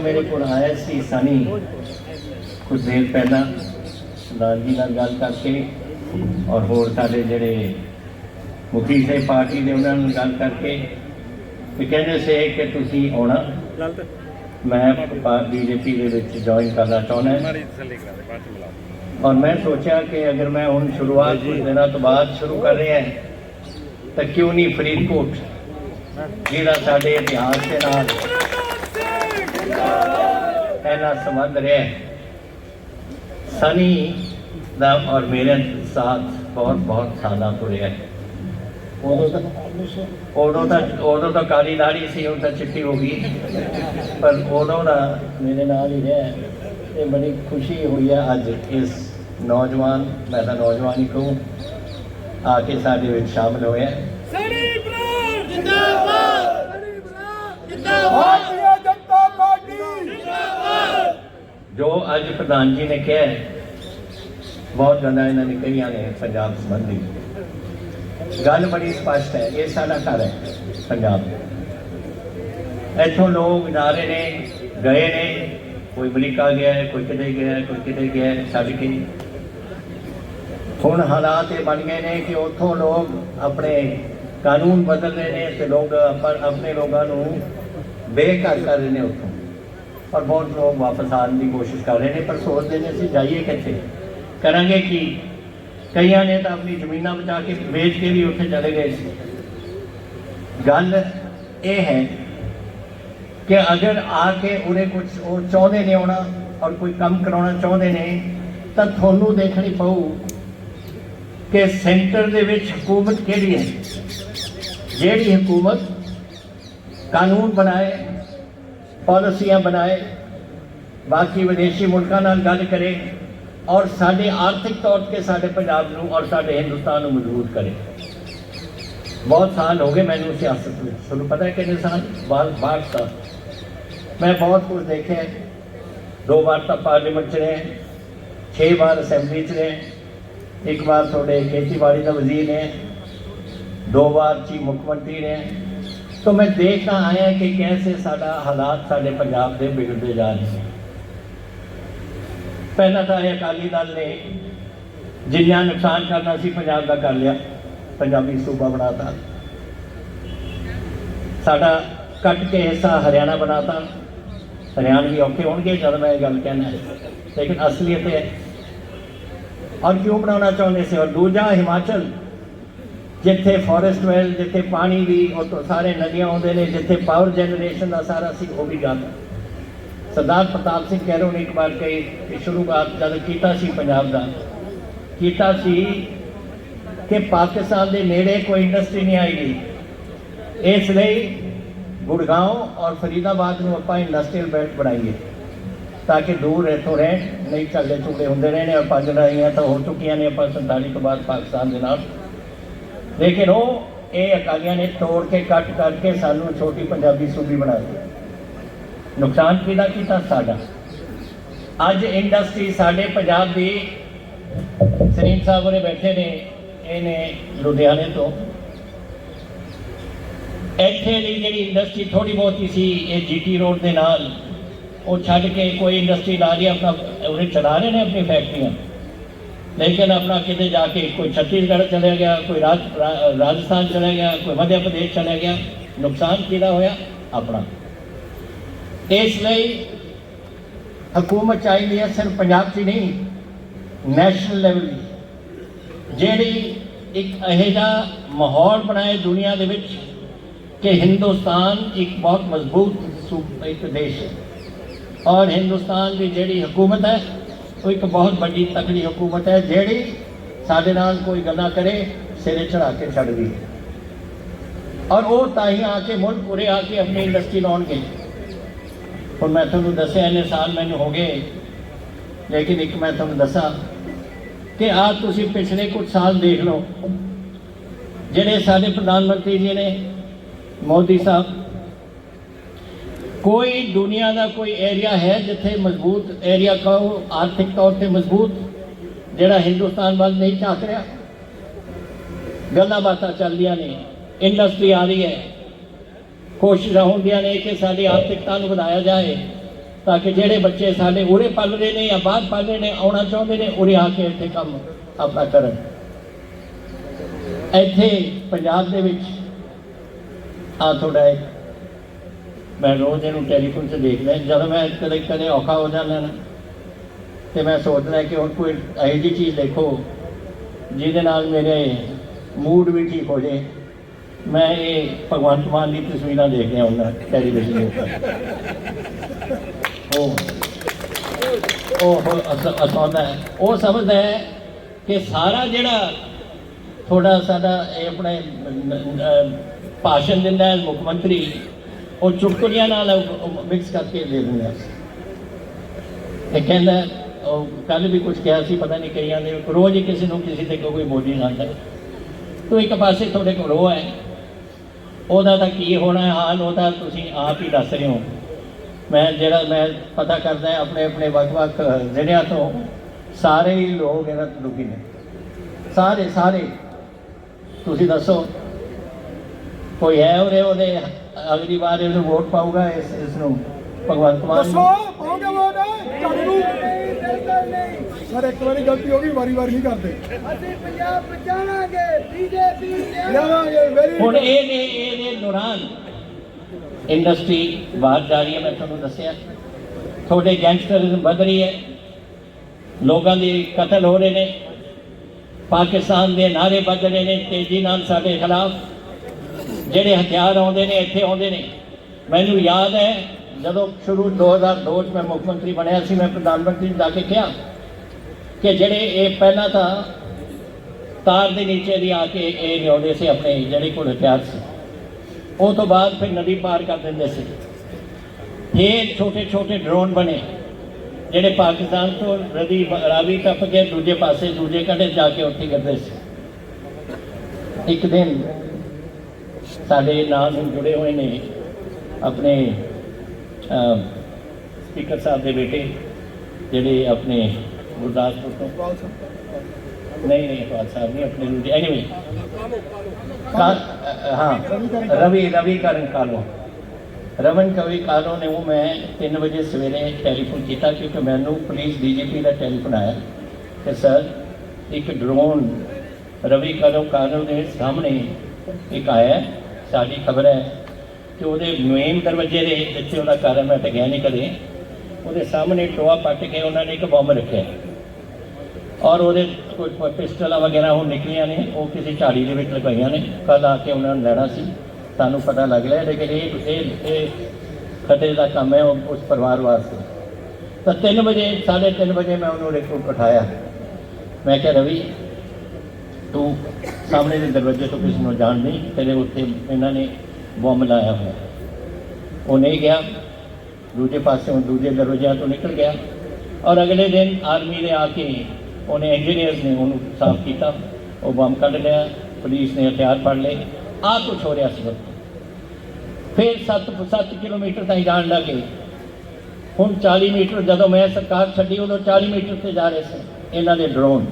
ਜਦੋਂ ਮੇਰੇ ਕੋਲ ਆਇਆ ਸੀ ਸਨੀ। ਕੁਝ ਦੇਰ ਪਹਿਲਾਂ ਸਰਦਾਰ ਜੀ ਨਾਲ ਗੱਲ ਕਰਕੇ ਔਰ ਹੋਰ ਸਾਡੇ ਜਿਹੜੇ ਮੁਖੀ ਸੇ ਪਾਰਟੀ ਦੇ ਉਹਨਾਂ ਨਾਲ ਗੱਲ ਕਰਕੇ ਤੇ ਕਹਿੰਦੇ ਸੀ ਕਿ ਤੁਸੀਂ ਆਉਣਾ। ਮੈਂ ਬੀਜੇਪੀ ਦੇ ਵਿੱਚ ਜੁਆਇਨ ਕਰਨਾ ਚਾਹੁੰਦਾ। ਹਾਂ ਔਰ ਮੈਂ ਸੋਚਿਆ ਕਿ ਅਗਰ ਮੈਂ ਹੁਣ ਸ਼ੁਰੂਆਤ ਕੁਝ ਦਿਨਾਂ ਤੋਂ ਬਾਅਦ ਸ਼ੁਰੂ ਕਰ ਰਿਹਾ ਹਾਂ ਤਾਂ ਕਿਉਂ ਨਹੀਂ ਫਰੀਦਕੋਟ? ਜਿਹੜਾ ਸਾਡੇ ਇਤਿਹਾਸ ਦੇ ਨਾਲ ਪਹਿਲਾ ਸੰਬੰਧ ਰਿਹਾ। ਸਨੀ ਦਾ ਔਰ ਮੇਰੇ ਸਾਥ ਬਹੁਤ ਬਹੁਤ ਸਾਲਾਂ ਤੋਂ ਰਿਹਾ ਹੈ। ਉਦੋਂ ਤਾਂ ਉਦੋਂ ਤਾਂ ਉਦੋਂ ਤਾਂ ਕਾਲੀ ਦਾੜੀ ਸੀ ਹੁਣ ਤਾਂ ਚਿੱਟੀ ਹੋ ਗਈ। ਪਰ ਉਦੋਂ ਦਾ ਮੇਰੇ ਨਾਲ ਹੀ ਰਿਹਾ ਤੇ ਬੜੀ ਖੁਸ਼ੀ ਹੋਈ ਹੈ ਅੱਜ ਇਸ ਨੌਜਵਾਨ ਮੈਂ ਤਾਂ ਨੌਜਵਾਨ ਹੀ ਕਹੂੰ ਆ ਕੇ ਸਾਡੇ ਵਿੱਚ ਸ਼ਾਮਲ ਹੋਇਆ ਸਣੀ ਬਰਾੜ ਜਿੰਦਾਬਾਦ! ਸਣੀ ਬਰਾੜ ਜਿੰਦਾਬਾਦ ਭਾਰਤੀ ਜਨਤਾ ਪਾਰਟੀ ਜਿੰਦਾਬਾਦ ਜੋ ਅੱਜ ਪ੍ਰਧਾਨ ਜੀ ਨੇ ਕਿਹਾ ਬਹੁਤ ਜ਼ਿਆਦਾ ਇਹਨਾਂ ਨੇ ਕਹੀਆਂ ਨੇ ਪੰਜਾਬ ਸੰਬੰਧੀ ਗੱਲ ਬੜੀ ਸਪਸ਼ਟ ਹੈ ਇਹ ਸਾਡਾ ਘਰ ਹੈ ਪੰਜਾਬ ਇੱਥੋਂ ਲੋਕ ਜਾ ਰਹੇ ਨੇ ਗਏ ਨੇ ਕੋਈ ਅਮਰੀਕਾ ਗਿਆ ਹੈ ਕੋਈ ਕਿਤੇ ਗਿਆ ਹੈ, ਕੋਈ ਕਿਤੇ ਗਿਆ ਹੈ, ਛੱਡ ਕੇ। ਹੁਣ ਹਾਲਾਤ ਇਹ ਬਣ ਗਏ ਨੇ ਕਿ ਉੱਥੋਂ ਲੋਕ ਆਪਣੇ ਕਾਨੂੰਨ ਬਦਲ ਰਹੇ ਨੇ ਤੇ ਲੋਕ ਪਰ ਆਪਣੇ ਲੋਕਾਂ ਨੂੰ ਬੇਘਰ ਕਰ ਰਹੇ ਨੇ ਉੱਥੋਂ। ਪਰ ਬਹੁਤ ਲੋਕ ਵਾਪਸ ਆਉਣ ਦੀ ਕੋਸ਼ਿਸ਼ ਕਰ ਰਹੇ ਨੇ, ਪਰ ਸੋਚਦੇ ਨੇ ਅਸੀਂ ਜਾਈਏ ਕਿੱਥੇ? ਕਰਾਂਗੇ ਕੀ? ਕਈਆਂ ਨੇ ਤਾਂ ਆਪਣੀ ਜ਼ਮੀਨਾਂ ਬਚਾ ਕੇ ਵੇਚ ਕੇ ਵੀ ਉੱਥੇ ਚਲੇ ਗਏ ਸੀ। ਗੱਲ ਇਹ ਹੈ ਕਿ ਅਗਰ ਆ ਕੇ ਉਹਨੇ ਕੁਝ ਉਹ ਚਾਹੁੰਦੇ ਨੇ ਆਉਣਾ ਔਰ ਕੋਈ ਕੰਮ ਕਰਾਉਣਾ ਚਾਹੁੰਦੇ ਨੇ, ਤਾਂ ਤੁਹਾਨੂੰ ਦੇਖਣੀ ਪਊ ਕਿ ਸੈਂਟਰ ਦੇ ਵਿੱਚ ਹਕੂਮਤ ਕਿਹੜੀ ਹੈ? ਜਿਹੜੀ ਹਕੂਮਤ ਕਾਨੂੰਨ ਬਣਾਏ ਪਾਲਿਸੀਆਂ ਬਣਾਏ ਬਾਕੀ ਵਿਦੇਸ਼ੀ ਮੁਲਕਾਂ ਨਾਲ ਗੱਲ ਕਰੇ ਔਰ ਸਾਡੇ ਆਰਥਿਕ ਤੌਰ ਤੇ ਸਾਡੇ ਪੰਜਾਬ ਨੂੰ ਔਰ ਸਾਡੇ ਹਿੰਦੁਸਤਾਨ ਨੂੰ ਮਜ਼ਬੂਤ ਕਰੇ ਬਹੁਤ ਸਾਲ ਹੋ ਗਏ ਮੈਨੂੰ ਸਿਆਸਤ ਵਿੱਚ ਤੁਹਾਨੂੰ ਪਤਾ ਹੈ ਕਿੰਨੇ ਸਾਲ ਬਾਲ ਬਾਹਠ ਸਾਲ ਮੈਂ ਬਹੁਤ ਕੁਝ ਦੇਖਿਆ ਹੈ। ਦੋ ਵਾਰ ਤਾਂ ਪਾਰਲੀਮੈਂਟ ਚ ਰਹੇ ਛੇ ਵਾਰ ਅਸੈਂਬਲੀ ਚ ਰਹੇ ਇੱਕ ਵਾਰ ਤੁਹਾਡੇ ਖੇਤੀਬਾੜੀ ਦਾ ਵਜ਼ੀਰ ਨੇ ਦੋ ਵਾਰ ਚੀਫ ਮੁੱਖ ਮੰਤਰੀ ਨੇ تو میں دیکھتا آیا کہ کیسے سارا حالات سارے پابے کے بگڑتے جا رہے ہیں۔ پہلا تھا سارے اکالی دل نے جنیاں نقصان کرنا سی پجاب کا کر لیا، پنجابی صوبہ بنا تھا سا کٹ کے حصہ ہریانہ بنا تھا ہریان بھی اوکے ہون گے جب میں گل کہنا ہے۔ لیکن اصلیت ہے۔ اور کیوں بنا چاہتے سے؟ اور دوجا ہماچل ਜਿੱਥੇ ਫੋਰੈਸਟ ਵੈਲ ਜਿੱਥੇ ਪਾਣੀ ਵੀ ਉੱਥੋਂ ਸਾਰੇ ਨਦੀਆਂ ਆਉਂਦੇ ਨੇ, ਜਿੱਥੇ ਪਾਵਰ ਜਨਰੇਸ਼ਨ ਦਾ ਸਾਰਾ ਸੀ, ਉਹ ਵੀ ਗੱਲ ਸਰਦਾਰ ਪ੍ਰਤਾਪ ਸਿੰਘ ਕੈਰੋ ਨੇ ਇੱਕ ਵਾਰ ਕਹੀ ਕਿ ਸ਼ੁਰੂਆਤ ਜਦ ਕੀਤਾ ਸੀ ਪੰਜਾਬ ਦਾ, ਕੀਤਾ ਸੀ ਕਿ ਪਾਕਿਸਤਾਨ ਦੇ ਨੇੜੇ ਕੋਈ ਇੰਡਸਟਰੀ ਨਹੀਂ ਆਏਗੀ ਇਸ ਲਈ ਗੁੜਗਾਉਂ ਔਰ ਫਰੀਦਾਬਾਦ ਨੂੰ ਆਪਾਂ ਇੰਡਸਟਰੀਅਲ ਬੈਲਟ ਬਣਾਈਏ, ਤਾਂ ਕਿ ਦੂਰ ਇੱਥੋਂ ਰਹਿਣ, ਨਹੀਂ ਝਗੜੇ ਝੁਗੜੇ ਹੁੰਦੇ ਰਹੇ ਨੇ ਔਰ ਪੰਜ ਲੜਾਈਆਂ ਤਾਂ ਹੋ ਚੁੱਕੀਆਂ ਨੇ ਆਪਾਂ 47 ਤੋਂ ਬਾਅਦ ਪਾਕਿਸਤਾਨ ਦੇ ਨਾਲ। ਲੇਕਿਨ ਉਹ ਇਹ ਅਕਾਲੀਆਂ ਨੇ ਤੋੜ ਕੇ ਕੱਟ ਕਰਕੇ ਸਾਨੂੰ ਛੋਟੀ ਪੰਜਾਬੀ ਸੂਬੀ ਬਣਾ ਦਿੱਤੀ। ਨੁਕਸਾਨ ਕਿਹਦਾ ਕੀਤਾ? ਸਾਡਾ। ਅੱਜ ਇੰਡਸਟਰੀ ਸਾਡੇ ਪੰਜਾਬ ਦੀ ਸਰੀਨ ਸਾਹਿਬ ਉਹਨੇ ਬੈਠੇ ਨੇ ਇਹਨੇ ਲੁਧਿਆਣੇ ਤੋਂ। ਇੱਥੇ ਦੀ ਜਿਹੜੀ ਇੰਡਸਟਰੀ ਥੋੜੀ ਬਹੁਤੀ ਸੀ, ਇਹ ਜੀਟੀ ਰੋਡ ਦੇ ਨਾਲ, ਉਹ ਛੱਡ ਕੇ ਕੋਈ ਇੰਡਸਟਰੀ ਲਾ ਰਹੀ ਆਪਣਾ ਉਹਨੇ ਚਲਾ ਰਹੇ ਨੇ ਆਪਣੀ ਫੈਕਟਰੀਆਂ। ਲੇਕਿਨ ਆਪਣਾ ਕਿਤੇ ਜਾ ਕੇ ਕੋਈ ਛੱਤੀਸਗੜ੍ਹ ਚਲੇ ਗਿਆ, ਕੋਈ ਰਾਜ ਰਾ- ਰਾਜਸਥਾਨ ਚਲੇ ਗਿਆ, ਕੋਈ ਮੱਧ ਪ੍ਰਦੇਸ਼ ਚਲੇ ਗਿਆ, ਨੁਕਸਾਨ ਕਿਹਦਾ ਹੋਇਆ? ਆਪਣਾ। ਇਸ ਲਈ ਹਕੂਮਤ ਚਾਹੀਦੀ ਹੈ, ਸਿਰਫ ਪੰਜਾਬ 'ਚ ਹੀ ਨਹੀਂ ਨੈਸ਼ਨਲ ਲੈਵਲ ਜਿਹੜੀ ਇੱਕ ਇਹੋ ਜਿਹਾ ਮਾਹੌਲ ਬਣਾਏ ਦੁਨੀਆ ਦੇ ਵਿੱਚ ਕਿ ਹਿੰਦੁਸਤਾਨ ਇੱਕ ਬਹੁਤ ਮਜ਼ਬੂਤ ਸੂ- ਇੱਕ ਦੇਸ਼ ਹੈ। ਔਰ ਹਿੰਦੁਸਤਾਨ ਦੀ ਜਿਹੜੀ ਹਕੂਮਤ ਹੈ ਉਹ ਇੱਕ ਬਹੁਤ ਵੱਡੀ ਤਕੜੀ ਹਕੂਮਤ ਹੈ ਜਿਹੜੀ ਸਾਡੇ ਨਾਲ ਕੋਈ ਗੱਲਾਂ ਕਰੇ, ਸਿਰੇ ਚੜਾ ਕੇ ਛੱਡਦੀ ਹੈ। ਔਰ ਉਹ ਤਾਂ ਹੀ ਆ ਕੇ ਮੁਲਕ ਉਰੇ ਆ ਕੇ ਆਪਣੀ ਇੰਡਸਟਰੀ ਲਾਉਣਗੇ। ਹੁਣ ਮੈਂ ਤੁਹਾਨੂੰ ਦੱਸਿਆ ਇਹਨੇ ਸਾਲ ਮੈਨੂੰ ਹੋ ਗਏ, ਲੇਕਿਨ ਇੱਕ ਮੈਂ ਤੁਹਾਨੂੰ ਦੱਸਾਂ ਕਿ ਆ ਤੁਸੀਂ ਪਿਛਲੇ ਕੁਝ ਸਾਲ ਦੇਖ ਲਓ, ਜਿਹੜੇ ਸਾਡੇ ਪ੍ਰਧਾਨ ਮੰਤਰੀ ਜੀ ਨੇ, ਮੋਦੀ ਸਾਹਿਬ ਕੋਈ ਦੁਨੀਆ ਦਾ ਕੋਈ ਏਰੀਆ ਹੈ ਜਿੱਥੇ ਮਜ਼ਬੂਤ ਏਰੀਆ ਕਹੋ, ਆਰਥਿਕ ਤੌਰ ਤੇ ਮਜ਼ਬੂਤ, ਜਿਹੜਾ ਹਿੰਦੁਸਤਾਨ ਵੱਲ ਨਹੀਂ ਝਾਕ ਰਿਹਾ? ਗੱਲਾਂ ਬਾਤਾਂ ਚੱਲਦੀਆਂ ਨੇ ਇੰਡਸਟਰੀ ਆ ਰਹੀ ਹੈ। ਕੋਸ਼ਿਸ਼ਾਂ ਹੁੰਦੀਆਂ ਨੇ ਕਿ ਸਾਡੀ ਆਰਥਿਕਤਾ ਨੂੰ ਵਧਾਇਆ ਜਾਏ, ਤਾਂ ਕਿ ਜਿਹੜੇ ਬੱਚੇ ਸਾਡੇ ਉਰੇ ਪਲ ਰਹੇ ਨੇ ਜਾਂ ਬਾਹਰ ਪਲ ਰਹੇ ਨੇ, ਆਉਣਾ ਚਾਹੁੰਦੇ ਨੇ, ਉਰੇ ਆ ਕੇ ਇੱਥੇ ਕੰਮ ਆਪਣਾ ਕਰਨ। ਇੱਥੇ ਪੰਜਾਬ ਦੇ ਵਿੱਚ ਆ ਤੁਹਾਡਾ ਇੱਕ ਮੈਂ ਰੋਜ਼ ਇਹਨੂੰ ਟੈਲੀਫੋਨ 'ਤੇ ਦੇਖਦਾ ਜਦੋਂ ਮੈਂ ਕਦੇ ਕਦੇ ਔਖਾ ਹੋ ਜਾਂਦਾ ਨਾ, ਤੇ ਮੈਂ ਸੋਚਦਾ ਕਿ ਹੁਣ ਕੋਈ ਇਹੋ ਜਿਹੀ ਚੀਜ਼ ਦੇਖੋ, ਜਿਹਦੇ ਨਾਲ ਮੇਰੇ ਮੂਡ ਵੀ ਠੀਕ ਹੋ ਜੇ ਮੈਂ ਇਹ ਭਗਵੰਤ ਮਾਨ ਦੀ ਤਸਵੀਰਾਂ ਦੇਖ ਰਿਹਾ ਹੁੰਦਾ ਟੈਲੀਵਿਜ਼ਨ ਦੇ ਉੱਪਰ। ਉਹ ਉਹ ਅਸਾਉਂਦਾ ਹੈ। ਉਹ ਸਮਝਦਾ ਹੈ ਕਿ ਸਾਰਾ ਜਿਹੜਾ ਥੋੜਾ ਸਾਡਾ ਇਹ ਆਪਣੇ ਭਾਸ਼ਣ ਦਿੰਦਾ ਹੈ ਮੁੱਖ ਮੰਤਰੀ ਉਹ ਚੁਟਕਲੀਆਂ ਨਾਲ ਮਿਕਸ ਕਰਕੇ ਦੇ ਦਿੰਦਾ। ਇਹ ਕਹਿੰਦਾ, ਉਹ ਕੱਲ ਵੀ ਕੁਝ ਕਿਹਾ ਸੀ, ਪਤਾ ਨਹੀਂ ਕਈਆਂ ਨੇ, ਰੋਜ਼ ਹੀ ਕਿਸੇ ਨੂੰ ਕਿਸੇ ਤੇ ਕੋਈ ਬੋਲੀ ਜਾਂਦਾ ਤੋ ਇੱਕ ਪਾਸੇ ਤੁਹਾਡੇ ਕੋਲ ਰੋ ਹੈ। ਉਹਦਾ ਤਾਂ ਕੀ ਹੋਣਾ ਹੈ ਹਾਲ ਉਹਦਾ ਤੁਸੀਂ ਆਪ ਹੀ ਦੱਸ ਰਹੇ ਹੋ। ਮੈਂ ਜਿਹੜਾ ਮੈਂ ਪਤਾ ਕਰਦਾ ਆਪਣੇ ਆਪਣੇ ਵੱਖ-ਵੱਖ ਜ਼ਿਲ੍ਹਿਆਂ ਤੋਂ ਸਾਰੇ ਹੀ ਲੋਕ ਇਹਨਾਂ ਤੋਂ ਦੁਖੀ ਨੇ। ਸਾਰੇ ਸਾਰੇ। ਤੁਸੀਂ ਦੱਸੋ, ਕੋਈ ਹੈ ਉਹਦੇ ਉਹਦੇ ਅਗਲੀ ਵਾਰ ਇਹਨੂੰ ਵੋਟ ਪਾਊਗਾ ਇਸ ਇਸ ਨੂੰ ਭਗਵੰਤ ਮਾਨ ਦੱਸੋ ਨੂੰ ਪਾਉਂਗੇ ਵੋਟ? ਝਾੜੂ ਸਰ ਇੱਕ ਵਾਰੀ ਗਲਤੀ ਹੋ ਗਈ ਵਾਰੀ ਵਾਰੀ ਨਹੀਂ ਕਰਦੇ। ਅਸੀਂ ਪੰਜਾਬ ਬਚਾਵਾਂਗੇ ਬੀਜੇਪੀ ਲਿਆਵਾਂਗੇ ਵੈਰੀ ਹੁਣ ਇਹ ਨੇ ਇਹਦੇ ਦੌਰਾਨ ਇੰਡਸਟਰੀ ਬਾਹਰ ਜਾ ਰਹੀ ਹੈ ਮੈਂ ਤੁਹਾਨੂੰ ਦੱਸਿਆ। ਤੁਹਾਡੇ ਗੈਂਗਸਟਰਿਜ਼ਮ ਵੱਧ ਰਹੀ ਹੈ। ਲੋਕਾਂ ਦੇ ਕਤਲ ਹੋ ਰਹੇ ਨੇ। ਪਾਕਿਸਤਾਨ ਦੇ ਨਾਰੇ ਵੱਜ ਰਹੇ ਨੇ ਤੇਜ਼ੀ ਨਾਲ ਸਾਡੇ ਖਿਲਾਫ। ਜਿਹੜੇ ਹਥਿਆਰ ਆਉਂਦੇ ਨੇ ਇੱਥੇ ਆਉਂਦੇ ਨੇ ਮੈਨੂੰ ਯਾਦ ਹੈ ਜਦੋਂ ਸ਼ੁਰੂ 2002 ਚ ਮੈਂ ਮੁੱਖ ਮੰਤਰੀ ਬਣਿਆ ਸੀ ਮੈਂ ਪ੍ਰਧਾਨ ਮੰਤਰੀ ਨੂੰ ਜਾ ਕੇ ਕਿਹਾ ਕਿ ਜਿਹੜੇ ਇਹ ਪਹਿਲਾਂ ਤਾਂ ਤਾਰ ਦੇ ਨੀਚੇ ਦੀ ਆ ਕੇ ਇਹ ਲਿਆਉਂਦੇ ਸੀ ਆਪਣੇ ਜਿਹੜੇ ਕੋਲ ਹਥਿਆਰ ਸੀ ਉਹ ਤੋਂ ਬਾਅਦ ਫਿਰ ਨਦੀ ਪਾਰ ਕਰ ਦਿੰਦੇ ਸੀ ਇਹ ਛੋਟੇ ਛੋਟੇ ਡਰੋਨ ਬਣੇ ਜਿਹੜੇ ਪਾਕਿਸਤਾਨ ਤੋਂ ਨਦੀ ਬ- ਰਾਵੀ ਟੱਪ ਕੇ ਦੂਜੇ ਪਾਸੇ ਦੂਜੇ ਕੰਢੇ ਜਾ ਕੇ ਉੱਥੇ ਕਰਦੇ ਸੀ ਇੱਕ ਦਿਨ ਸਾਡੇ ਨਾਲ ਹੁਣ ਜੁੜੇ ਹੋਏ ਨੇ ਆਪਣੇ ਅਮ, ਸਪੀਕਰ ਸਾਹਿਬ ਦੇ ਬੇਟੇ ਜਿਹੜੇ ਆਪਣੇ ਗੁਰਦਾਸਪੁਰ ਤੋਂ। ਨਹੀਂ ਨਹੀਂ ਇਕਬਾਲ ਸਾਹਿਬ ਨਹੀਂ ਆਪਣੇ ਦੂਜੇ ਐਨੀਵੇ ਹਾਂ ਰਵੀ ਰਵੀ ਕਰਨ ਕਾਲੋ। ਰਵਨ ਕਵੀ ਕਾਲੋ ਨੇ ਉਹ ਮੈਂ 3 ਵਜੇ ਸਵੇਰੇ ਟੈਲੀਫੋਨ ਕੀਤਾ ਕਿਉਂਕਿ ਮੈਨੂੰ ਪੁਲਿਸ ਡੀਜੀਪੀ ਦਾ ਟੈਲੀਫੋਨ ਆਇਆ। ਕਿ ਸਰ ਇੱਕ ਡਰੋਨ ਰਵੀ ਕਾਲੋ ਕਾਲੋ ਦੇ ਸਾਹਮਣੇ ਇੱਕ ਆਇਆ। ਹੈ, ਸਾਡੀ ਖਬਰ ਹੈ ਕਿ ਉਹਦੇ ਮੇਨ ਦਰਵਾਜ਼ੇ ਦੇ ਜਿੱਥੇ ਉਹਦਾ ਘਰ ਹੈ ਮੈਂ ਤਾਂ ਗਿਆ ਨਹੀਂ ਕਦੇ। ਉਹਦੇ ਸਾਹਮਣੇ ਟੋਆ ਪੱਟ ਕੇ ਉਹਨਾਂ ਨੇ ਇੱਕ ਬੰਬ ਰੱਖਿਆ। ਔਰ ਉਹਦੇ ਕੋਈ ਪਿਸਟਲਾਂ ਵਗੈਰਾ ਉਹ ਨਿਕਲੀਆਂ ਨੇ ਉਹ ਕਿਸੇ ਝਾੜੀ ਦੇ ਵਿੱਚ ਲਗਾਈਆਂ ਨੇ। ਕੱਲ ਆ ਕੇ ਉਹਨਾਂ ਨੂੰ ਲੈਣਾ ਸੀ। ਸਾਨੂੰ ਪਤਾ ਲੱਗ ਲਿਆ ਲੇਕਿਨ ਇਹ ਇਹ ਇਹ ਖਤਰੇ ਦਾ ਕੰਮ ਹੈ ਉਹ- ਉਸ ਪਰਿਵਾਰ ਵਾਸਤੇ। ਤਾਂ 3 ਵਜੇ 3:30 ਵਜੇ ਮੈਂ ਉਹਨੂੰ ਰਿਪੋਰਟ ਉਠਾਇਆ। ਮੈਂ ਕਿਹਾ ਰਵੀ ਤੂੰ ਸਾਹਮਣੇ ਦੇ ਦਰਵਾਜ਼ੇ ਤੋਂ ਕਿਸੇ ਨੂੰ ਜਾਣ ਨਹੀਂ ਤੇਰੇ ਉੱਤੇ ਇਹਨਾਂ ਨੇ ਬੰਬ ਲਾਇਆ ਹੋਇਆ ਉਹ ਨਹੀਂ ਗਿਆ ਦੂਜੇ ਪਾਸੇ ਦੂਜੇ ਦਰਵਾਜ਼ਿਆਂ ਤੋਂ ਨਿਕਲ ਗਿਆ ਔਰ ਅਗਲੇ ਦਿਨ ਆਰਮੀ ਨੇ ਆ ਕੇ ਉਹਨੇ ਇੰਜੀਨੀਅਰਸ ਨੇ ਉਹਨੂੰ ਸਾਫ਼ ਕੀਤਾ ਉਹ ਬੰਬ ਕੱਢ ਲਿਆ ਪੁਲਿਸ ਨੇ ਹਥਿਆਰ ਫੜ ਲਏ ਆ ਕੁਝ ਹੋ ਰਿਹਾ ਸੀ ਉੱਥੇ ਫਿਰ 7 7 ਕਿਲੋਮੀਟਰ ਤਾਈਂ ਜਾਣ ਲੱਗੇ ਹੁਣ 40 ਮੀਟਰ ਜਦੋਂ ਮੈਂ ਸਰਕਾਰ ਛੱਡੀ ਉਦੋਂ 40 ਮੀਟਰ ਤੇ ਜਾ ਰਹੇ ਸੀ ਇਹਨਾਂ ਦੇ ਡਰੋਨ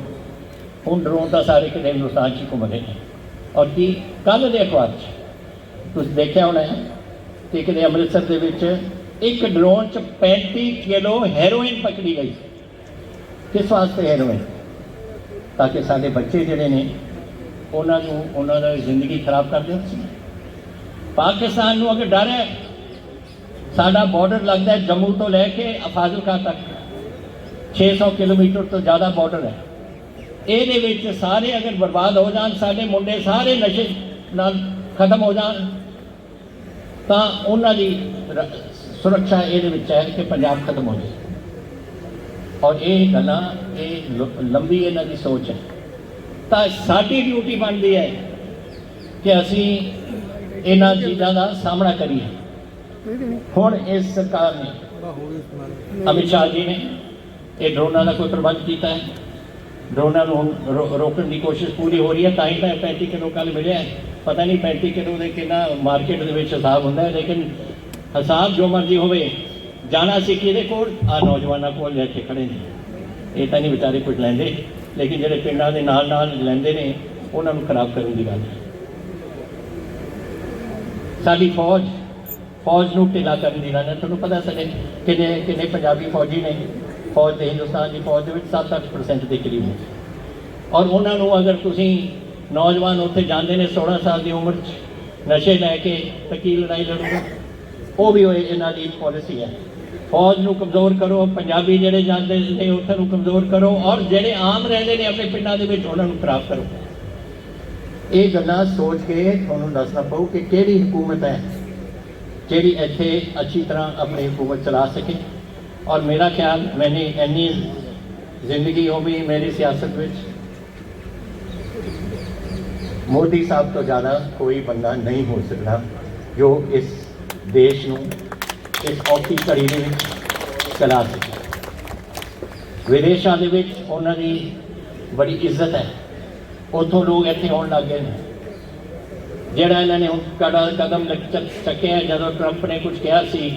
ਹੁਣ ਡਰੋਨ ਤਾਂ ਸਾਰੇ ਕਿਤੇ ਹਿੰਦੁਸਤਾਨ 'ਚ ਘੁੰਮਦੇ ਨੇ। ਔਰ ਕੀ ਕੱਲ ਦੇ ਅਖਬਾਰ 'ਚ ਤੁਸੀਂ ਦੇਖਿਆ ਹੋਣਾ ਕਿ ਕਿਤੇ ਅੰਮ੍ਰਿਤਸਰ ਦੇ ਵਿੱਚ ਇੱਕ ਡਰੋਨ 'ਚ 35 ਕਿਲੋ ਹੈਰੋਇਨ ਪਕੜੀ ਗਈ ਕਿਸ ਵਾਸਤੇ ਹੈਰੋਇਨ? ਤਾਂ ਕਿ ਸਾਡੇ ਬੱਚੇ ਜਿਹੜੇ ਨੇ, ਉਹਨਾਂ ਨੂੰ, ਉਹਨਾਂ ਦਾ ਜ਼ਿੰਦਗੀ ਖਰਾਬ ਕਰ ਦਿਓ ਸੀ। ਪਾਕਿਸਤਾਨ ਨੂੰ ਅਗਰ ਡਰ ਹੈ, ਸਾਡਾ ਬਾਰਡਰ ਲੱਗਦਾ ਜੰਮੂ ਤੋਂ ਲੈ ਕੇ ਫਾਜ਼ਿਲਕਾ ਤੱਕ। 600 ਕਿਲੋਮੀਟਰ ਤੋਂ ਜ਼ਿਆਦਾ ਬਾਰਡਰ ਹੈ। ਇਹਦੇ ਵਿੱਚ ਸਾਰੇ ਅਗਰ ਬਰਬਾਦ ਹੋ ਜਾਣ, ਸਾਡੇ ਮੁੰਡੇ ਸਾਰੇ ਨਸ਼ੇ ਨਾਲ ਖਤਮ ਹੋ ਜਾਣ, ਤਾਂ ਉਹਨਾਂ ਦੀ ਰ- ਸੁਰੱਖਿਆ ਇਹਦੇ ਵਿੱਚ ਹੈ ਕਿ ਪੰਜਾਬ ਖਤਮ ਹੋ ਜਾਏ। ਔਰ ਇਹ ਗੱਲਾਂ, ਇਹ ਲ- ਲੰਬੀ ਇਹਨਾਂ ਦੀ ਸੋਚ ਹੈ। ਤਾਂ ਸਾਡੀ ਡਿਊਟੀ ਬਣਦੀ ਹੈ ਕਿ ਅਸੀਂ ਇਹਨਾਂ ਚੀਜ਼ਾਂ ਦਾ ਸਾਹਮਣਾ ਕਰੀਏ। ਹੁਣ ਇਸ ਸਰਕਾਰ ਨੇ, ਅਮਿਤ ਸ਼ਾਹ ਜੀ ਨੇ ਇਹ ਡਰੋਨਾਂ ਦਾ ਕੋਈ ਪ੍ਰਬੰਧ ਕੀਤਾ ਹੈ? ਡਰੋਨਾਂ ਨੂੰ ਹੁਣ ਰੋ- ਰੋਕਣ ਦੀ ਕੋਸ਼ਿਸ਼ ਪੂਰੀ ਹੋ ਰਹੀ ਹੈ, ਤਾਂ ਹੀ ਤਾਂ ਇਹ 35 ਕਿਲੋ ਕੱਲ ਮਿਲਿਆ ਪਤਾ ਨਹੀਂ 35 ਕਿਲੋ ਦੇ ਕਿੰਨਾ ਮਾਰਕੀਟ ਦੇ ਵਿੱਚ ਹਿਸਾਬ ਹੁੰਦਾ ਹੈ, ਲੇਕਿਨ ਹਿਸਾਬ ਜੋ ਮਰਜ਼ੀ ਹੋਵੇ, ਜਾਣਾ ਸੀ ਕਿਹਦੇ ਕੋਲ ਆ ਨੌਜਵਾਨਾਂ ਕੋਲ ਲੈ ਕੇ ਖੜੇ ਨੇ। ਇਹ ਤਾਂ ਨਹੀਂ ਵਿਚਾਰੇ ਕੁਝ ਲੈਂਦੇ, ਲੇਕਿਨ ਜਿਹੜੇ ਪਿੰਡਾਂ ਦੇ ਨਾਲ ਨਾਲ ਲੈਂਦੇ ਨੇ, ਉਹਨਾਂ ਨੂੰ ਖਰਾਬ ਕਰਨ ਦੀ ਗੱਲ ਹੈ। ਸਾਡੀ ਫੌਜ ਫੌਜ ਨੂੰ ਢਿੱਲਾ ਕਰਨ ਦੀ ਗੱਲ ਹੈ ਤੁਹਾਨੂੰ ਪਤਾ ਸਾਡੇ ਕਿੰਨੇ ਕਿੰਨੇ ਪੰਜਾਬੀ ਫੌਜੀ ਨੇ। ਫੌਜ ਦੇ ਹਿੰਦੁਸਤਾਨ ਦੀ ਫੌਜ ਦੇ ਵਿੱਚ 7-8% ਦੇ ਕਰੀਬ ਨੇ। ਔਰ ਉਹਨਾਂ ਨੂੰ ਅਗਰ ਤੁਸੀਂ ਨੌਜਵਾਨ ਉੱਥੇ ਜਾਂਦੇ ਨੇ 16 ਸਾਲ ਦੀ ਉਮਰ 'ਚ, ਨਸ਼ੇ ਲੈ ਕੇ ਵਕੀਲ ਲੜਾਈ ਲੜੂਗਾ, ਉਹ ਵੀ ਇਹਨਾਂ ਦੀ ਪਾਲਿਸੀ ਹੈ। ਫੌਜ ਨੂੰ ਕਮਜ਼ੋਰ ਕਰੋ, ਪੰਜਾਬੀ ਜਿਹੜੇ ਜਾਂਦੇ ਨੇ ਉੱਥੇ ਨੂੰ ਕਮਜ਼ੋਰ ਕਰੋ, ਔਰ ਜਿਹੜੇ ਆਮ ਰਹਿੰਦੇ ਨੇ ਆਪਣੇ ਪਿੰਡਾਂ ਦੇ ਵਿੱਚ ਉਹਨਾਂ ਨੂੰ ਖਰਾਬ ਕਰੋ। ਇਹ ਗੱਲਾਂ ਸੋਚ ਕੇ ਤੁਹਾਨੂੰ ਦੱਸਣਾ ਪਊ ਕਿ ਕਿਹੜੀ ਹਕੂਮਤ ਹੈ ਜਿਹੜੀ ਇੱਥੇ ਅੱਛੀ ਤਰ੍ਹਾਂ ਆਪਣੀ ਹਕੂਮਤ ਚਲਾ ਸਕੇ। ਔਰ ਮੇਰਾ ਖਿਆਲ ਮੈਨੇ ਇੰਨੀ ਜ਼ਿੰਦਗੀ ਹੋ ਗਈ ਮੇਰੀ ਸਿਆਸਤ ਵਿੱਚ। ਮੋਦੀ ਸਾਹਿਬ ਤੋਂ ਜ਼ਿਆਦਾ ਕੋਈ ਬੰਦਾ ਨਹੀਂ ਹੋ ਸਕਦਾ ਜੋ ਇਸ ਦੇਸ਼ ਨੂੰ, ਇਸ ਔਖੀ ਘੜੀ ਦੇ ਵਿੱਚ ਚਲਾ ਸਕੇ। ਵਿਦੇਸ਼ਾਂ ਦੇ ਵਿੱਚ ਉਹਨਾਂ ਦੀ ਬੜੀ ਇੱਜ਼ਤ ਹੈ। ਉੱਥੋਂ ਲੋਕ ਇੱਥੇ ਆਉਣ ਲੱਗ ਗਏ ਨੇ। ਜਿਹੜਾ ਇਹਨਾਂ ਨੇ ਹੁਣ ਕੜਾ ਕਦਮ ਚੱਕਿਆ ਜਦੋਂ ਟਰੰਪ ਨੇ ਕੁਝ ਕਿਹਾ ਸੀ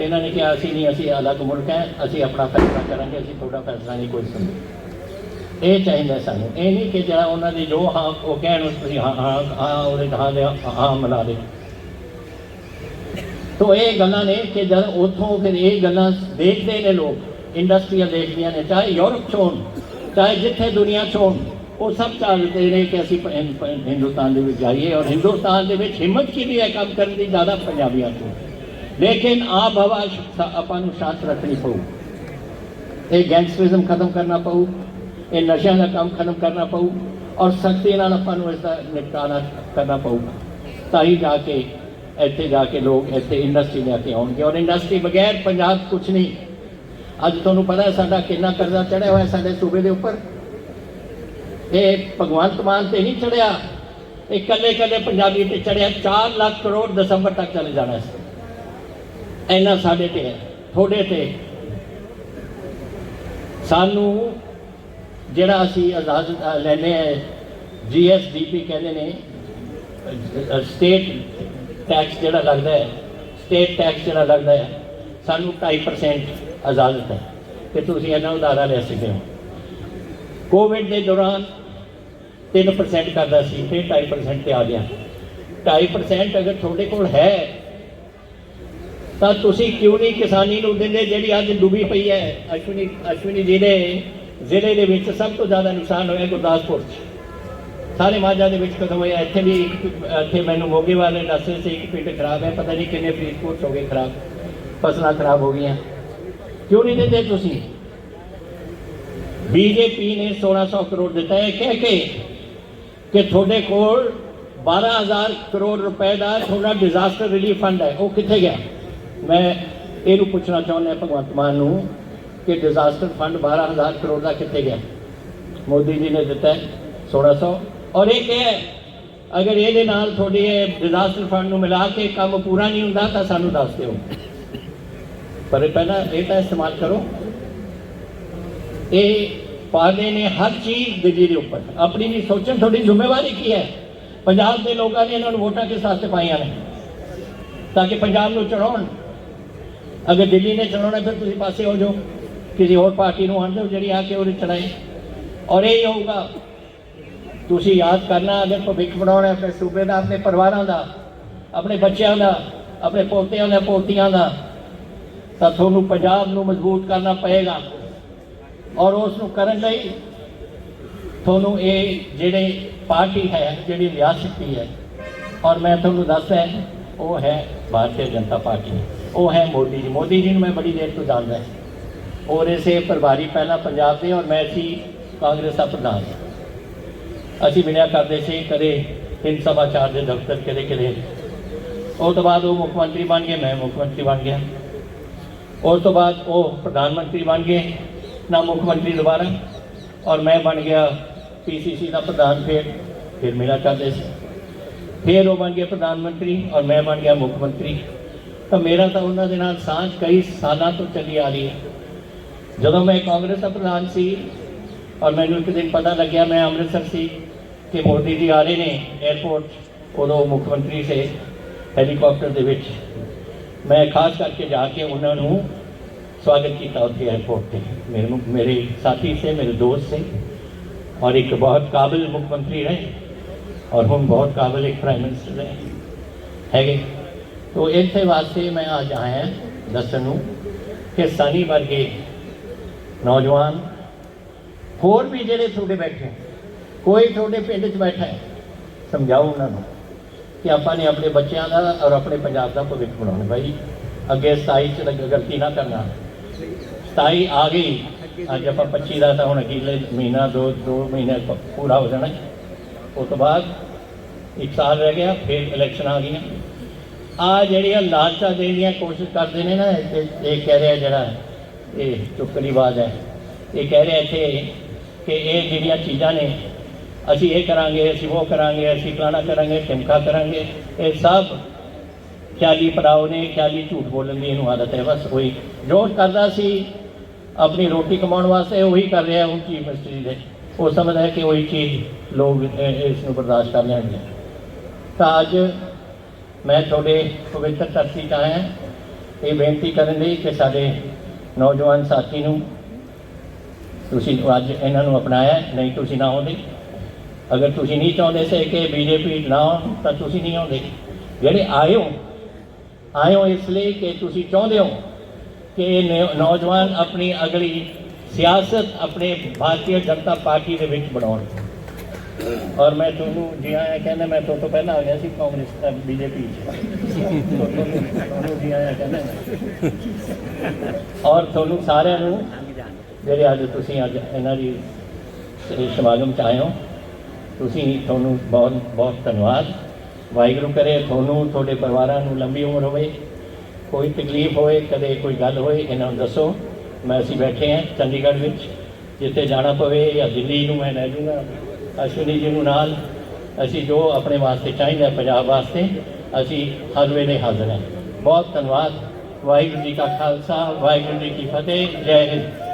ਇਹਨਾਂ ਨੇ ਕਿਹਾ, ਅਸੀਂ ਨਹੀਂ, ਅਸੀਂ ਅਲੱਗ ਮੁਲਕ ਹੈ, ਅਸੀਂ ਆਪਣਾ ਫੈਸਲਾ ਕਰਾਂਗੇ, ਅਸੀਂ ਤੁਹਾਡਾ ਫੈਸਲਾ ਨਹੀਂ ਕੋਈ ਸੁਣਦੇ ਇਹ ਚਾਹੀਦਾ ਸਾਨੂੰ। ਇਹ ਨਹੀਂ ਕਿ ਜਿਹੜਾ ਉਹਨਾਂ ਦੀ ਜੋ ਹਾਂ, ਉਹ ਕਹਿਣ ਉਸ ਤੁਸੀਂ ਹਾਂ ਹਾਂ ਹਾਂ, ਉਹਦੇ ਹਾਂ ਦੇ ਹਾਂ, ਮਿਲਾ ਦੇ। ਤੋ ਇਹ ਗੱਲਾਂ ਨੇ ਕਿ ਜਦ ਉੱਥੋਂ ਫਿਰ ਇਹ ਗੱਲਾਂ ਦੇਖਦੇ ਨੇ ਲੋਕ, ਇੰਡਸਟਰੀਆਂ ਦੇਖਦੀਆਂ ਨੇ, ਚਾਹੇ ਯੂਰਪ 'ਚ ਹੋਣ, ਚਾਹੇ ਜਿੱਥੇ ਦੁਨੀਆ 'ਚ ਹੋਣ, ਉਹ ਸਭ ਚਾਹਦੇ ਨੇ ਕਿ ਅਸੀਂ ਹਿੰਦੁਸਤਾਨ ਦੇ ਵਿੱਚ ਜਾਈਏ ਔਰ ਹਿੰਦੁਸਤਾਨ ਦੇ ਵਿੱਚ ਹਿੰਮਤ ਕੀ ਵੀ ਹੈ ਕੰਮ ਕਰਨ ਦੀ? ਜ਼ਿਆਦਾ ਪੰਜਾਬੀਆਂ ਤੋਂ ਲੇਕਿਨ ਆਪ ਹਵਾ ਸ਼- ਆਪਾਂ ਨੂੰ ਸ਼ਾਂਤ ਰੱਖਣੀ ਪਊ ਇਹ ਗੈਂਗਸਟਰਿਜ਼ਮ ਖਤਮ ਕਰਨਾ ਪਊ ਇਹ ਨਸ਼ਿਆਂ ਦਾ ਕੰਮ ਖਤਮ ਕਰਨਾ ਪਊ ਔਰ ਸਖਤੀ ਨਾਲ ਆਪਾਂ ਨੂੰ ਇਸ ਨਿਪਟਾਰਾ ਕਰਨਾ ਪਊਗਾ ਤਾਂ ਹੀ ਜਾ ਕੇ ਇੱਥੇ ਜਾ ਕੇ ਲੋਕ ਇੱਥੇ ਇੰਡਸਟਰੀ ਲੈ ਕੇ ਆਉਣਗੇ ਔਰ ਇੰਡਸਟਰੀ ਬਗੈਰ ਪੰਜਾਬ ਕੁਝ ਨਹੀਂ ਅੱਜ ਤੁਹਾਨੂੰ ਪਤਾ ਸਾਡਾ ਕਿੰਨਾ ਕਰਜ਼ਾ ਚੜਿਆ ਹੋਇਆ ਸਾਡੇ ਸੂਬੇ ਦੇ ਉੱਪਰ ਇਹ ਭਗਵੰਤ ਮਾਨ ਤੇ ਨਹੀਂ ਚੜਿਆ ਇਹ ਕੱਲੇ ਕੱਲੇ ਪੰਜਾਬੀ ਤੇ ਚੜਿਆ 4 ਲੱਖ ਕਰੋੜ ਦਸੰਬਰ ਤੱਕ ਚਲੇ ਜਾਣਾ ਸੀ ਇੰਨਾ ਸਾਡੇ ਤੇ ਹੈ ਥੋੜੇ ਤੇ। ਸਾਨੂੰ ਜਿਹੜਾ ਅਸੀਂ ਆਜ਼ਾਦ ਅ, ਲੈਂਦੇ ਆ ਜੀਐਸਡੀਪੀ ਕਹਿੰਦੇ ਨੇ ਸਟੇਟ ਟੈਕਸ ਜਿਹੜਾ ਲੱਗਦਾ ਹੈ ਸਟੇਟ ਟੈਕਸ ਜਿਹੜਾ ਲੱਗਦਾ ਹੈ ਸਾਨੂੰ 2.5% ਇਜਾਜ਼ਤ ਹੈ। ਕਿ ਤੁਸੀਂ ਇਹਨਾਂ ਉਧਾਰਾ ਲੈ ਸਕਦੇ ਹੋ। ਕੋਵਿਡ ਦੇ ਦੌਰਾਨ 3% ਕਰਦਾ ਸੀ ਫਿਰ 2.5% ਤੇ ਆ ਗਿਆ। 2.5% ਅਗਰ ਤੁਹਾਡੇ ਕੋਲ ਹੈ ਤਾਂ ਤੁਸੀਂ ਕਿਉਂ ਨਹੀਂ ਕਿਸਾਨੀ ਨੂੰ ਦਿੰਦੇ ਜਿਹੜੀ ਅੱਜ ਡੁੱਬੀ ਪਈ ਹੈ? ਅਸ਼ਵਨੀ ਅਸ਼ਵਨੀ ਜੀ ਜ਼ਿਲ੍ਹੇ ਜ਼ਿਲ੍ਹੇ ਦੇ ਵਿੱਚ ਸਭ ਤੋਂ ਜ਼ਿਆਦਾ ਨੁਕਸਾਨ ਹੋਇਆ ਗੁਰਦਾਸਪੁਰ 'ਚ। ਸਾਰੇ ਮਾਝਾ ਦੇ ਵਿੱਚ ਕਦੋਂ ਹੋਇਆ? ਇੱਥੇ ਵੀ ਇੱਕ ਇੱਥੇ ਮੈਨੂੰ ਮੋਗੇ ਵਾਲੇ ਦੱਸੇ ਸੀ, ਇੱਕ ਪਿੰਡ ਖਰਾਬ ਹੈ, ਪਤਾ ਨਹੀਂ ਕਿੰਨੇ ਫਰੀਦਕੋਟ 'ਚ ਹੋ ਗਏ ਖਰਾਬ। ਫਸਲਾਂ ਖਰਾਬ ਹੋ ਗਈਆਂ। ਕਿਉਂ ਨਹੀਂ ਦਿੰਦੇ ਤੁਸੀਂ? ਬੀਜੇਪੀ ਨੇ 1600 ਕਰੋੜ ਦਿੱਤਾ ਹੈ। ਕਹਿ ਕੇ ਕਿ ਤੁਹਾਡੇ ਕੋਲ 12000 ਕਰੋੜ ਰੁਪਏ ਦਾ ਤੁਹਾਡਾ ਡਿਜ਼ਾਸਟਰ ਰਿਲੀਫ ਫੰਡ ਹੈ। ਉਹ ਕਿੱਥੇ ਗਿਆ? ਮੈਂ ਇਹਨੂੰ ਪੁੱਛਣਾ ਚਾਹੁੰਦਾ ਭਗਵੰਤ ਮਾਨ ਨੂੰ ਕਿ ਡਿਜ਼ਾਸਟਰ ਫੰਡ 12000 ਕਰੋੜ ਦਾ ਕਿੱਥੇ ਗਿਆ ਮੋਦੀ ਜੀ ਨੇ ਦਿੱਤਾ ਹੈ 1600 ਔਰ ਇਹ ਕੀ ਹੈ ਅਗਰ ਇਹਦੇ ਨਾਲ ਤੁਹਾਡੇ ਡਿਜ਼ਾਸਟਰ ਫੰਡ ਨੂੰ ਮਿਲਾ ਕੇ ਕੰਮ ਪੂਰਾ ਨਹੀਂ ਹੁੰਦਾ ਤਾਂ ਸਾਨੂੰ ਦੱਸ ਦਿਓ ਪਰ ਇਹ ਪਹਿਲਾਂ ਇਹ ਤਾਂ ਇਸਤੇਮਾਲ ਕਰੋ ਇਹ ਪਾਦੇ ਨੇ ਹਰ ਚੀਜ਼ ਦਿੱਲੀ ਦੇ ਉੱਪਰ ਆਪਣੀ ਨਹੀਂ ਸੋਚਣ ਤੁਹਾਡੀ ਜ਼ਿੰਮੇਵਾਰੀ ਕੀ ਹੈ ਪੰਜਾਬ ਦੇ ਲੋਕਾਂ ਨੇ ਇਹਨਾਂ ਨੂੰ ਵੋਟਾਂ ਕਿਸ ਵਾਸਤੇ ਪਾਈਆਂ ਨੇ ਤਾਂ ਕਿ ਪੰਜਾਬ ਨੂੰ ਚੜਾਉਣ ਅਗਰ ਦਿੱਲੀ ਨੇ ਚੜਾਉਣਾ ਫਿਰ ਤੁਸੀਂ ਪਾਸੇ ਹੋ ਜਾਓ। ਕਿਸੇ ਹੋਰ ਪਾਰਟੀ ਨੂੰ ਆਣ ਦਿਓ ਜਿਹੜੀ ਆ ਕੇ ਉਹਨੇ ਚੜਾਏ ਔਰ ਇਹ ਹੋਊਗਾ, ਤੁਸੀਂ ਯਾਦ ਕਰਨਾ, ਅਗਰ ਭਵਿੱਖ ਬਣਾਉਣਾ ਆਪਣੇ ਸੂਬੇ ਦਾ, ਆਪਣੇ ਪਰਿਵਾਰਾਂ ਦਾ, ਆਪਣੇ ਬੱਚਿਆਂ ਦਾ, ਆਪਣੇ ਪੋਤਿਆਂ ਦਾ, ਪੋਤੀਆਂ ਦਾ, ਤਾਂ ਤੁਹਾਨੂੰ ਪੰਜਾਬ ਨੂੰ ਮਜ਼ਬੂਤ ਕਰਨਾ ਪਏਗਾ। ਔਰ ਉਸ ਨੂੰ ਕਰਨ ਲਈ ਤੁਹਾਨੂੰ ਇਹ ਜਿਹੜੇ ਪਾਰਟੀ ਹੈ, ਜਿਹੜੀ ਰਿਆਸਤੀ ਹੈ, ਔਰ ਮੈਂ ਤੁਹਾਨੂੰ ਦੱਸਦਾ, ਉਹ ਹੈ ਭਾਰਤੀ ਜਨਤਾ ਪਾਰਟੀ। ਉਹ ਹੈ ਮੋਦੀ ਜੀ। ਮੋਦੀ ਜੀ ਨੂੰ ਮੈਂ ਬੜੀ ਦੇਰ ਤੋਂ ਜਾਣਦਾ ਹਾਂ ਔਰ ਇਸੇ ਪ੍ਰਭਾਰੀ ਪਹਿਲਾਂ ਪੰਜਾਬ ਦੇ ਔਰ ਮੈਂ ਸੀ ਕਾਂਗਰਸ ਦਾ ਪ੍ਰਧਾਨ। ਅਸੀਂ ਮਿਲਿਆ ਕਰਦੇ ਸੀ ਕਦੇ ਹਿੰਦ ਸਮਾਚਾਰ ਦੇ ਦਫ਼ਤਰ, ਕਦੇ ਕਦੇ ਉਹ ਤੋਂ ਬਾਅਦ ਉਹ ਮੁੱਖ ਮੰਤਰੀ ਬਣ ਗਏ, ਮੈਂ ਮੁੱਖ ਮੰਤਰੀ ਬਣ ਗਿਆ। ਉਸ ਤੋਂ ਬਾਅਦ ਉਹ ਪ੍ਰਧਾਨ ਮੰਤਰੀ ਬਣ ਗਏ, ਨਾ ਮੁੱਖ ਮੰਤਰੀ ਦੁਬਾਰਾ। ਔਰ ਮੈਂ ਬਣ ਗਿਆ ਪੀਸੀਸੀ ਦਾ ਪ੍ਰਧਾਨ ਫਿਰ ਫਿਰ ਮੇਰਾ ਕਰਦੇ ਸੀ। ਫਿਰ ਉਹ ਬਣ ਗਏ ਪ੍ਰਧਾਨ ਮੰਤਰੀ ਔਰ ਮੈਂ ਬਣ ਗਿਆ ਮੁੱਖ ਮੰਤਰੀ। ਤਾਂ ਮੇਰਾ ਤਾਂ ਉਹਨਾਂ ਦੇ ਨਾਲ ਸਾਂਝ ਕਈ ਸਾਲਾਂ ਤੋਂ ਚੱਲੀ ਆ ਰਹੀ ਹੈ। ਜਦੋਂ ਮੈਂ ਕਾਂਗਰਸ ਦਾ ਪ੍ਰਧਾਨ ਸੀ ਔਰ ਮੈਨੂੰ ਇੱਕ ਦਿਨ ਪਤਾ ਲੱਗਿਆ, ਮੈਂ ਅੰਮ੍ਰਿਤਸਰ ਸੀ ਕਿ ਮੋਦੀ ਜੀ ਆ ਰਹੇ ਨੇ 에ਅਰਪੋਰਟ ਉਦੋਂ ਮੁੱਖ ਮੰਤਰੀ ਸੇ ਹੈਲੀਕਾਪਟਰ ਦੇ ਵਿੱਚ। ਮੈਂ ਖਾਸ ਕਰਕੇ ਜਾ ਕੇ ਉਹਨਾਂ ਨੂੰ ਸਵਾਗਤ ਕੀਤਾ ਉੱਥੇ 에ਅਰਪੋਰਟ ਤੇ। ਮੇਰੇ ਮੇਰੇ ਸਾਥੀ ਸੇ, ਮੇਰੇ ਦੋਸਤ ਸੇ ਔਰ ਇੱਕ ਬਹੁਤ ਕਾਬਿਲ ਮੁੱਖ ਮੰਤਰੀ ਰਹੇ ਔਰ ਹੁਣ ਬਹੁਤ ਕਾਬਿਲ ਇੱਕ ਪ੍ਰਾਈਮ ਮਿਨਿਸਟਰ ਰਹੇ। ਹੈਗੇ। ਤੋ ਇੱਥੇ ਵਾਸਤੇ ਮੈਂ ਅੱਜ ਆਇਆ ਦੱਸਣ ਨੂੰ ਕਿ ਸਾਨੀ ਵਰਗੇ ਨੌਜਵਾਨ ਹੋਰ ਵੀ ਜਿਹੜੇ ਤੁਹਾਡੇ ਬੈਠੇ ਕੋਈ ਤੁਹਾਡੇ ਪਿੰਡ 'ਚ ਬੈਠਾ ਹੈ ਸਮਝਾਓ ਉਹਨਾਂ ਨੂੰ ਕਿ ਆਪਾਂ ਨੇ ਆਪਣੇ ਬੱਚਿਆਂ ਦਾ ਔਰ ਆਪਣੇ ਪੰਜਾਬ ਦਾ ਭਵਿੱਖ ਬਣਾਉਣਾ ਭਾਈ ਅੱਗੇ 27 ਚ ਲੱਗ ਗਲਤੀ ਨਾ ਕਰਨਾ 27 ਆ ਗਈ ਅੱਜ ਆਪਾਂ 25 ਦਾ ਤਾਂ ਹੁਣ ਅਗਲੇ ਮਹੀਨਾ ਦੋ ਦੋ ਮਹੀਨੇ ਪ- ਪੂਰਾ ਹੋ ਜਾਣਾ ਹੈ। ਉਸ ਤੋਂ ਬਾਅਦ ਇੱਕ ਸਾਲ ਰਹਿ ਗਿਆ ਫਿਰ ਇਲੈਕਸ਼ਨ ਆ ਗਈਆਂ ਆ ਜਿਹੜੀਆਂ ਲਾਲਚਾਂ ਦੇਣ ਦੀਆਂ ਕੋਸ਼ਿਸ਼ ਕਰਦੇ ਨੇ ਨਾ ਇਹ ਇਹ ਕਹਿ ਰਿਹਾ ਜਿਹੜਾ ਇਹ ਚੁੱਕਲੀ ਬਾਜ਼ ਹੈ, ਇਹ ਕਹਿ ਰਿਹਾ ਇੱਥੇ ਕਿ ਇਹ ਜਿਹੜੀਆਂ ਚੀਜ਼ਾਂ ਨੇ, ਅਸੀਂ ਇਹ ਕਰਾਂਗੇ, ਅਸੀਂ ਉਹ ਕਰਾਂਗੇ, ਅਸੀਂ ਫਲਾਣਾ ਕਰਾਂਗੇ ਟਿਮਕਾ ਕਰਾਂਗੇ, ਇਹ ਸਭ ਖਿਆਲੀ ਪੜਾਓ ਨੇ, ਖਿਆਲੀ ਝੂਠ ਬੋਲਣ ਦੀ ਇਹਨੂੰ ਆਦਤ ਹੈ, ਬਸ ਉਹੀ। ਜੋ ਕਰਦਾ ਸੀ ਆਪਣੀ ਰੋਟੀ ਕਮਾਉਣ ਵਾਸਤੇ ਉਹੀ ਕਰ ਰਿਹਾ ਹੁਣ ਚੀਫ ਮਿਨਿਸਟਰੀ ਦੇ। ਉਹ ਸਮਝਦਾ ਹੈ ਕਿ ਉਹੀ ਚੀਜ਼ ਲੋਕ ਇਸ ਨੂੰ ਬਰਦਾਸ਼ਤ ਕਰ ਲੈਣਗੇ। ਤਾਂ ਅੱਜ ਮੈਂ ਤੁਹਾਡੇ ਪਵਿੱਤਰ ਧਰਤੀ 'ਚ ਆਇਆ। ਇਹ ਬੇਨਤੀ ਕਰਨ ਲਈ ਕਿ ਸਾਡੇ ਨੌਜਵਾਨ ਸਾਥੀ ਨੂੰ ਤੁਸੀਂ ਅੱਜ ਇਹਨਾਂ ਨੂੰ ਅਪਣਾਇਆ, ਨਹੀਂ ਤੁਸੀਂ ਨਾ ਆਉਂਦੇ। ਅਗਰ ਤੁਸੀਂ ਨਹੀਂ ਚਾਹੁੰਦੇ ਸੀ ਕਿ ਬੀਜੇਪੀ ਨਾ ਆਉਣ, ਤਾਂ ਤੁਸੀਂ ਨਹੀਂ ਆਉਂਦੇ। ਜਿਹੜੇ ਆਏ ਹੋ ਆਏ ਹੋ ਇਸ ਲਈ ਕਿ ਤੁਸੀਂ ਚਾਹੁੰਦੇ ਹੋ ਕਿ ਇਹ ਨੌਜਵਾਨ ਆਪਣੀ ਅਗਲੀ ਸਿਆਸਤ, ਆਪਣੇ ਭਾਰਤੀ ਜਨਤਾ ਪਾਰਟੀ ਦੇ ਵਿੱਚ ਬਣਾਉਣ। ਔਰ ਮੈਂ ਤੁਹਾਨੂੰ ਜੀ ਆਇਆ ਕਹਿੰਦਾ, ਮੈਂ ਤੋਂ ਤੋਂ ਪਹਿਲਾਂ ਆ ਗਿਆ ਸੀ ਕਾਂਗਰਸ ਬੀਜੇਪੀ ਚ। ਤੁਹਾਨੂੰ ਜੀ ਆਇਆਂ ਕਹਿੰਦਾ ਔਰ ਤੁਹਾਨੂੰ ਸਾਰਿਆਂ ਨੂੰ, ਜਿਹੜੇ ਅੱਜ ਤੁਸੀਂ ਅੱਜ ਇਹਨਾਂ ਦੀ ਸਮਾਗਮ ਚ ਆਏ ਹੋ, ਤੁਸੀਂ ਤੁਹਾਨੂੰ ਬਹੁਤ ਬਹੁਤ ਧੰਨਵਾਦ। ਵਾਹਿਗੁਰੂ ਕਰੇ ਤੁਹਾਨੂੰ, ਤੁਹਾਡੇ ਪਰਿਵਾਰਾਂ ਨੂੰ ਲੰਬੀ ਉਮਰ ਹੋਵੇ, ਕੋਈ ਤਕਲੀਫ ਹੋਏ ਕਦੇ ਕੋਈ ਗੱਲ ਹੋਏ, ਇਹਨਾਂ ਨੂੰ ਦੱਸੋ। ਮੈਂ ਅਸੀਂ ਬੈਠੇ ਹਾਂ ਚੰਡੀਗੜ੍ਹ ਵਿੱਚ, ਜਿੱਥੇ ਜਾਣਾ ਪਵੇ ਜਾਂ ਦਿੱਲੀ ਨੂੰ ਮੈਂ ਲੈ ਜਾਊਂਗਾ। ਅਸ਼ਵਨੀ ਜੀ ਨੂੰ ਨਾਲ ਅਸੀਂ ਜੋ ਆਪਣੇ ਵਾਸਤੇ ਚਾਹੀਦਾ ਪੰਜਾਬ ਵਾਸਤੇ, ਅਸੀਂ ਹਰ ਵੇਲੇ ਹਾਜ਼ਰ ਹਾਂ। ਬਹੁਤ ਧੰਨਵਾਦ। ਵਾਹਿਗੁਰੂ ਜੀ ਕਾ ਖਾਲਸਾ, ਵਾਹਿਗੁਰੂ ਜੀ ਕੀ ਫਤਿਹ। ਜੈ ਹਿੰਦ।